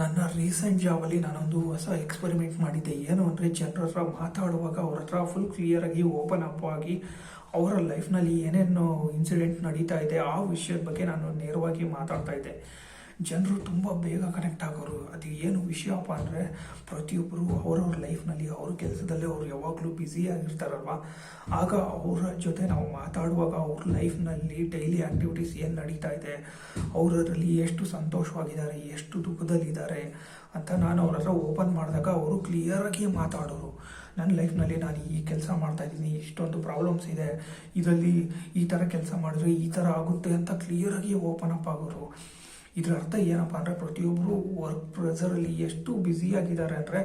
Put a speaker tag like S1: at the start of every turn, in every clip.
S1: ನನ್ನ ರೀಸೆಂಟ್ ಜಾಬಲ್ಲಿ ನಾನೊಂದು ಹೊಸ ಎಕ್ಸ್ಪೆರಿಮೆಂಟ್ ಮಾಡಿದ್ದೆ. ಏನು ಅಂದರೆ ಜನರ ಹತ್ರ ಮಾತಾಡುವಾಗ ಅವ್ರ ಹತ್ರ ಫುಲ್ ಕ್ಲಿಯರಾಗಿ ಓಪನ್ ಅಪ್ ಆಗಿ ಅವರ ಲೈಫ್ನಲ್ಲಿ ಏನೇನು ಇನ್ಸಿಡೆಂಟ್ ನಡೀತಾ ಇದೆ, ಆ ವಿಷಯದ ಬಗ್ಗೆ ನಾನು ನೇರವಾಗಿ ಮಾತಾಡ್ತಾ ಇದ್ದೆ. ಜನರು ತುಂಬ ಬೇಗ ಕನೆಕ್ಟ್ ಆಗೋರು. ಅದು ಏನು ವಿಷಯಪ್ಪ ಅಂದರೆ ಪ್ರತಿಯೊಬ್ಬರು ಅವರವ್ರ ಲೈಫ್ನಲ್ಲಿ ಅವ್ರ ಕೆಲಸದಲ್ಲೇ ಅವ್ರು ಯಾವಾಗಲೂ ಬ್ಯುಸಿಯಾಗಿರ್ತಾರಲ್ವ ಆಗ ಅವರ ಜೊತೆ ನಾವು ಮಾತಾಡುವಾಗ ಅವ್ರ ಲೈಫ್ನಲ್ಲಿ ಡೈಲಿ ಆ್ಯಕ್ಟಿವಿಟೀಸ್ ಏನು ನಡೀತಾ ಇದೆ ಅವರಲ್ಲಿ ಎಷ್ಟು ಸಂತೋಷವಾಗಿದ್ದಾರೆ, ಎಷ್ಟು ದುಃಖದಲ್ಲಿದ್ದಾರೆ ಅಂತ ನಾನು ಅವ್ರ ಹತ್ರ ಓಪನ್ ಮಾಡಿದಾಗ ಅವರು ಕ್ಲಿಯರಾಗಿ ಮಾತಾಡೋರು. ನನ್ನ ಲೈಫ್ನಲ್ಲಿ ನಾನು ಈ ಕೆಲಸ ಮಾಡ್ತಾ ಇದ್ದೀನಿ, ಇಷ್ಟೊಂದು ಪ್ರಾಬ್ಲಮ್ಸ್ ಇದೆ, ಇದರಲ್ಲಿ ಈ ಥರ ಕೆಲಸ ಮಾಡಿದ್ರೆ ಈ ಥರ ಆಗುತ್ತೆ ಅಂತ ಕ್ಲಿಯರಾಗಿ ಓಪನ್ ಅಪ್ ಆಗೋರು. ಇದರ ಅರ್ಥ ಏನಪ್ಪ ಅಂದರೆ ಪ್ರತಿಯೊಬ್ಬರು ವರ್ಕ್ ಪ್ರೆಸರಲ್ಲಿ ಎಷ್ಟು ಬ್ಯುಸಿಯಾಗಿದ್ದಾರೆ ಅಂದರೆ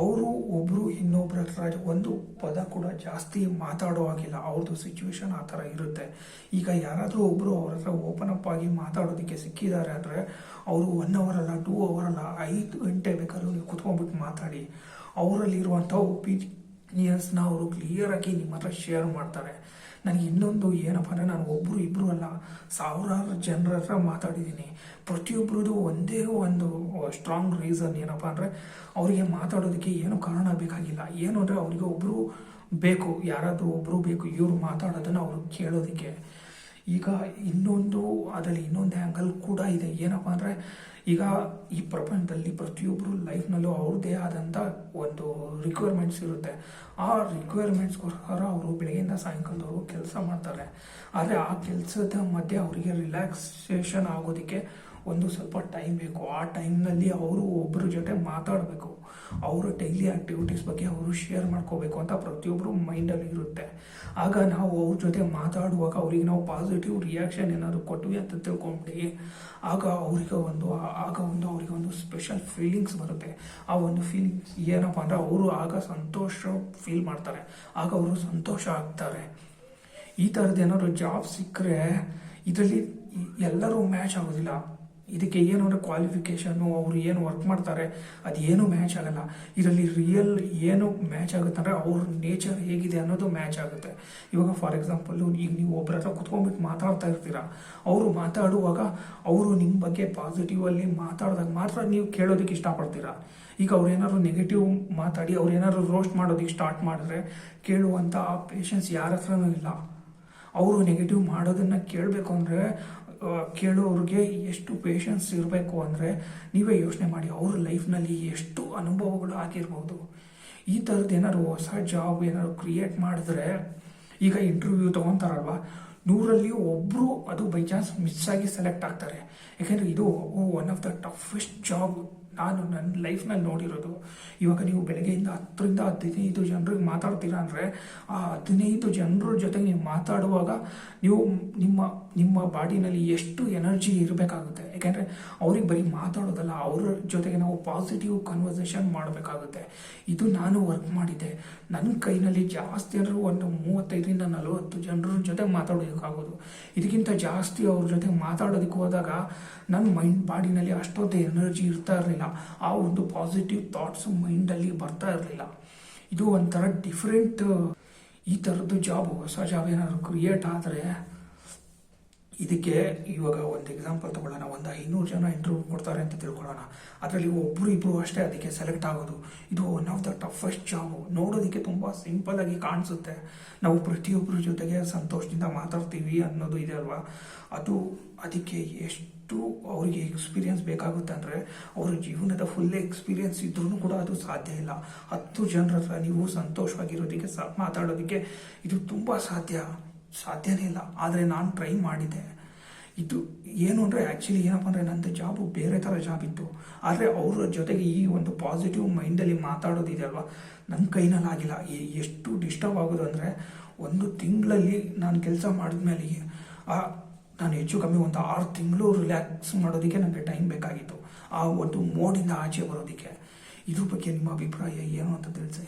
S1: ಅವರು ಒಬ್ಬರು ಇನ್ನೊಬ್ಬರ ಹತ್ರ ಒಂದು ಪದ ಕೂಡ ಜಾಸ್ತಿ ಮಾತಾಡೋ ಹಾಗಿಲ್ಲ. ಅವ್ರದ್ದು ಸಿಚುವೇಶನ್ ಆ ಥರ ಇರುತ್ತೆ. ಈಗ ಯಾರಾದರೂ ಒಬ್ಬರು ಅವ್ರ ಹತ್ರ ಓಪನ್ ಅಪ್ ಆಗಿ ಮಾತಾಡೋದಕ್ಕೆ ಸಿಕ್ಕಿದ್ದಾರೆ ಅಂದರೆ ಅವರು ಒನ್ ಅವರ್ ಅಲ್ಲ ಟೂ ಅವರ್ ಅಲ್ಲ, ಐದು ಗಂಟೆ ಬೇಕಾದ್ರೂ ನೀವು ಕುತ್ಕೊಂಡ್ಬಿಟ್ಟು ಮಾತಾಡಿ. ಅವರಲ್ಲಿರುವಂಥ ಒಪಿನಿಯನ್ಸ್ನ ಅವರು ಕ್ಲಿಯರಾಗಿ ನಿಮ್ಮ ಹತ್ರ ಶೇರ್ ಮಾಡ್ತಾರೆ. ನನಗೆ ಇನ್ನೊಂದು ಏನಪ್ಪ ಅಂದರೆ ನಾನು ಒಬ್ಬರು ಇಬ್ಬರು ಅಲ್ಲ, ಸಾವಿರಾರು ಜನರ ಹತ್ರ ಮಾತಾಡಿದ್ದೀನಿ. ಪ್ರತಿಯೊಬ್ಬರದು ಒಂದೇ ಒಂದು ಸ್ಟ್ರಾಂಗ್ ರೀಸನ್ ಏನಪ್ಪ ಅಂದರೆ ಅವರಿಗೆ ಮಾತಾಡೋದಕ್ಕೆ ಏನು ಕಾರಣ ಬೇಕಾಗಿಲ್ಲ. ಏನು ಅಂದರೆ ಅವರಿಗೆ ಒಬ್ಬರು ಬೇಕು, ಯಾರಾದರೂ ಒಬ್ಬರು ಬೇಕು, ಇವರು ಮಾತಾಡೋದನ್ನು ಅವರು ಕೇಳೋದಕ್ಕೆ. ಈಗ ಇನ್ನೊಂದು, ಅದರಲ್ಲಿ ಇನ್ನೊಂದು ಆ್ಯಂಗಲ್ ಕೂಡ ಇದೆ. ಏನಪ್ಪ ಅಂದರೆ, ಈಗ ಈ ಪ್ರಪಂಚದಲ್ಲಿ ಪ್ರತಿಯೊಬ್ಬರು ಲೈಫ್ನಲ್ಲೂ ಅವ್ರದ್ದೇ ಆದಂಥ ಒಂದು ರಿಕ್ವೈರ್ಮೆಂಟ್ಸ್ ಇರುತ್ತೆ. ಆ ರಿಕ್ವೈರ್ಮೆಂಟ್ಸ್ಗೋಸ್ಕರ ಅವರು ಬೆಳಗ್ಗೆಯಿಂದ ಸಾಯಂಕಾಲದವರೆಗೂ ಕೆಲಸ ಮಾಡ್ತಾರೆ. ಆದರೆ ಆ ಕೆಲಸದ ಮಧ್ಯೆ ಅವರಿಗೆ ರಿಲ್ಯಾಕ್ಸೇಷನ್ ಆಗೋದಕ್ಕೆ ಒಂದು ಸ್ವಲ್ಪ ಟೈಮ್ ಬೇಕು. ಆ ಟೈಮ್ನಲ್ಲಿ ಅವರು ಒಬ್ಬರ ಜೊತೆ ಮಾತಾಡಬೇಕು. ಅವರ ಡೈಲಿ ಆ್ಯಕ್ಟಿವಿಟೀಸ್ ಬಗ್ಗೆ ಅವರು ಶೇರ್ ಮಾಡ್ಕೋಬೇಕು ಅಂತ ಪ್ರತಿಯೊಬ್ಬರು ಮೈಂಡಲ್ಲಿ ಇರುತ್ತೆ. ಆಗ ನಾವು ಅವ್ರ ಜೊತೆ ಮಾತಾಡುವಾಗ ಅವ್ರಿಗೆ ನಾವು ಪಾಸಿಟಿವ್ ರಿಯಾಕ್ಷನ್ ಏನಾದರೂ ಕೊಟ್ವಿ ಅಂತ ತಿಳ್ಕೊಂಬಿಡಿ ಆಗ ಅವರಿಗೆ ಒಂದು, ಆಗ ಒಂದು ಅವರಿಗೆ ಒಂದು ಸ್ಪೆಷಲ್ ಫೀಲಿಂಗ್ಸ್ ಬರುತ್ತೆ. ಆ ಒಂದು ಫೀಲಿಂಗ್ಸ್ ಏನಪ್ಪ ಅಂದರೆ ಅವರು ಆಗ ಸಂತೋಷ ಫೀಲ್ ಮಾಡ್ತಾರೆ. ಆಗ ಅವರು ಸಂತೋಷ ಆಗ್ತಾರೆ. ಈ ಥರದ್ದು ಏನಾದ್ರು ಜಾಬ್ ಸಿಕ್ಕರೆ ಇದರಲ್ಲಿ ಎಲ್ಲರೂ ಮ್ಯಾಚ್ ಆಗೋದಿಲ್ಲ. ಇದಕ್ಕೆ ಏನು ಅಂದರೆ ಕ್ವಾಲಿಫಿಕೇಷನ್ನು ಅವರು ಏನು ವರ್ಕ್ ಮಾಡ್ತಾರೆ, ಅದು ಏನು ಮ್ಯಾಚ್ ಆಗಲ್ಲ. ಇದರಲ್ಲಿ ರಿಯಲ್ ಏನು ಮ್ಯಾಚ್ ಆಗುತ್ತೆ ಅಂದರೆ ಅವ್ರ ನೇಚರ್ ಹೇಗಿದೆ ಅನ್ನೋದು ಮ್ಯಾಚ್ ಆಗುತ್ತೆ. ಇವಾಗ ಫಾರ್ ಎಕ್ಸಾಂಪಲ್ಲು ಈಗ ನೀವು ಒಬ್ಬರ ಹತ್ರ ಕುತ್ಕೊಂಡ್ಬಿಟ್ಟು ಮಾತಾಡ್ತಾ ಇರ್ತೀರಾ, ಅವರು ಮಾತಾಡುವಾಗ ಅವರು ನಿಮ್ಮ ಬಗ್ಗೆ ಪಾಸಿಟಿವ್ ಅಲ್ಲಿ ಮಾತಾಡಿದಾಗ ಮಾತ್ರ ನೀವು ಕೇಳೋದಕ್ಕೆ ಇಷ್ಟಪಡ್ತೀರಾ? ಈಗ ಅವ್ರು ಏನಾದ್ರು ನೆಗೆಟಿವ್ ಮಾತಾಡಿ, ಅವ್ರು ಏನಾದ್ರು ರೋಸ್ಟ್ ಮಾಡೋದಕ್ಕೆ ಸ್ಟಾರ್ಟ್ ಮಾಡಿದ್ರೆ ಕೇಳುವಂಥ ಪೇಷನ್ಸ್ ಯಾರ ಹತ್ರನೂ ಇಲ್ಲ. ಅವರು ನೆಗೆಟಿವ್ ಮಾಡೋದನ್ನು ಕೇಳಬೇಕು ಅಂದರೆ ಕೇಳೋರಿಗೆ ಎಷ್ಟು ಪೇಷನ್ಸ್ ಇರಬೇಕು ಅಂದರೆ ನೀವೇ ಯೋಚನೆ ಮಾಡಿ, ಅವ್ರ ಲೈಫ್ನಲ್ಲಿ ಎಷ್ಟು ಅನುಭವಗಳು ಆಗಿರ್ಬೋದು. ಈ ಥರದ್ದು ಏನಾದ್ರು ಹೊಸ ಜಾಬ್ ಏನಾದ್ರು ಕ್ರಿಯೇಟ್ ಮಾಡಿದ್ರೆ, ಈಗ ಇಂಟರ್ವ್ಯೂ ತೊಗೊತಾರಲ್ವ, ನೂರಲ್ಲಿ ಒಬ್ಬರು ಅದು ಬೈ ಚಾನ್ಸ್ ಮಿಸ್ ಆಗಿ ಸೆಲೆಕ್ಟ್ ಆಗ್ತಾರೆ. ಯಾಕೆಂದರೆ ಇದು one of the toughest job ನಾನು ನನ್ನ ಲೈಫ್ನಲ್ಲಿ ನೋಡಿರೋದು, ಇವಾಗ ನೀವು ಬೆಳಗ್ಗೆಯಿಂದ ಹತ್ತರಿಂದ ಹದಿನೈದು ಜನರಿಗೆ ಮಾತಾಡ್ತೀರಾ ಅಂದರೆ, ಆ ಹದಿನೈದು ಜನರ ಜೊತೆ ನೀವು ಮಾತಾಡುವಾಗ ನೀವು ನಿಮ್ಮ ನಿಮ್ಮ ಬಾಡಿನಲ್ಲಿ ಎಷ್ಟು ಎನರ್ಜಿ ಇರಬೇಕಾಗುತ್ತೆ. ಯಾಕೆಂದರೆ ಅವ್ರಿಗೆ ಬರೀ ಮಾತಾಡೋದಲ್ಲ, ಅವ್ರ ಜೊತೆಗೆ ನಾವು ಪಾಸಿಟಿವ್ ಕನ್ವರ್ಸೇಷನ್ ಮಾಡಬೇಕಾಗುತ್ತೆ. ಇದು ನಾನು ವರ್ಕ್ ಮಾಡಿದ್ದೆ. ನನ್ನ ಕೈನಲ್ಲಿ ಜಾಸ್ತಿ ಅಂದರೆ ಒಂದು ಮೂವತ್ತೈದರಿಂದ ನಲವತ್ತು ಜನರ ಜೊತೆ ಮಾತಾಡೋದಕ್ಕಾಗೋದು. ಇದಕ್ಕಿಂತ ಜಾಸ್ತಿ ಅವ್ರ ಜೊತೆ ಮಾತಾಡೋದಕ್ಕೆ ಹೋದಾಗ, ನನ್ನ ಮೈಂಡ್ ಬಾಡಿನಲ್ಲಿ ಅಷ್ಟೊಂದು ಎನರ್ಜಿ ಇರ್ತಾ ಇರಲಿಲ್ಲ. ಆ ಒಂದು ಪಾಸಿಟಿವ್ ಥಾಟ್ಸ್ ಮೈಂಡಲ್ಲಿ ಬರ್ತಾ ಇರಲಿಲ್ಲ. ಇದು ಒಂಥರ ಡಿಫ್ರೆಂಟ್ ಈ ಥರದ್ದು ಜಾಬ್ ಹೊಸ ಜಾಬ್ ಏನಾದ್ರು ಕ್ರಿಯೇಟ್ ಆದರೆ ಇದಕ್ಕೆ ಇವಾಗ ಒಂದು ಎಕ್ಸಾಂಪಲ್ ತಗೊಳ್ಳೋಣ. ಒಂದು ಐನೂರು ಜನ ಇಂಟರ್ವ್ಯೂ ಕೊಡ್ತಾರೆ ಅಂತ ತಿಳ್ಕೊಳ್ಳೋಣ. ಅದರಲ್ಲಿ ಒಬ್ಬರು ಇಬ್ಬರು ಅಷ್ಟೇ ಅದಕ್ಕೆ ಸೆಲೆಕ್ಟ್ ಆಗೋದು. ಇದು one of the toughest job ನೋಡೋದಕ್ಕೆ ತುಂಬ ಸಿಂಪಲಾಗಿ ಕಾಣಿಸುತ್ತೆ. ನಾವು ಪ್ರತಿಯೊಬ್ಬರ ಜೊತೆಗೆ ಸಂತೋಷದಿಂದ ಮಾತಾಡ್ತೀವಿ ಅನ್ನೋದು ಇದೆ ಅಲ್ವಾ? ಅದು ಅದಕ್ಕೆ ಎಷ್ಟು ಅವರಿಗೆ ಎಕ್ಸ್ಪೀರಿಯನ್ಸ್ ಬೇಕಾಗುತ್ತೆ ಅಂದರೆ ಅವರ ಜೀವನದ ಫುಲ್ ಎಕ್ಸ್ಪೀರಿಯನ್ಸ್ ಇದ್ರೂ ಕೂಡ ಅದು ಸಾಧ್ಯ ಇಲ್ಲ. ಹತ್ತು ಜನರ ಹತ್ರ ನೀವು ಸಂತೋಷವಾಗಿರೋದಕ್ಕೆ, ಸ ಮಾತಾಡೋದಕ್ಕೆ ಇದು ತುಂಬ ಸಾಧ್ಯ. ಸಾಧ್ಯನೇ ಇಲ್ಲ. ಆದರೆ ನಾನು ಟ್ರೈ ಮಾಡಿದೆ ಇದು ಏನು ಅಂದರೆ ಆ್ಯಕ್ಚುಲಿ ಏನಪ್ಪ ಅಂದರೆ ನನ್ನದು ಜಾಬು ಬೇರೆ ಥರ ಜಾಬ್ ಇತ್ತು. ಆದರೆ ಅವರ ಜೊತೆಗೆ ಈ ಒಂದು ಪಾಸಿಟಿವ್ ಮೈಂಡಲ್ಲಿ ಮಾತಾಡೋದಿದೆ ಅಲ್ವಾ? ನನ್ನ ಕೈನಲ್ಲಿ ಆಗಿಲ್ಲ. ಎಷ್ಟು ಡಿಸ್ಟರ್ಬ್ ಆಗೋದು ಅಂದರೆ ಒಂದು ತಿಂಗಳಲ್ಲಿ ನಾನು ಕೆಲಸ ಮಾಡಿದ ಮೇಲೆ ನಾನು ಹೆಚ್ಚು ಕಮ್ಮಿ ಒಂದು ಆರು ತಿಂಗಳು ರಿಲ್ಯಾಕ್ಸ್ ಮಾಡೋದಕ್ಕೆ ನನಗೆ ಟೈಮ್ ಬೇಕಾಗಿತ್ತು. ಆ ಒಂದು ಮೋಡಿಂದ ಆಚೆ ಬರೋದಕ್ಕೆ. ಇದ್ರ ಬಗ್ಗೆ ನಿಮ್ಮ ಅಭಿಪ್ರಾಯ ಏನು ಅಂತ ತಿಳಿಸಿ.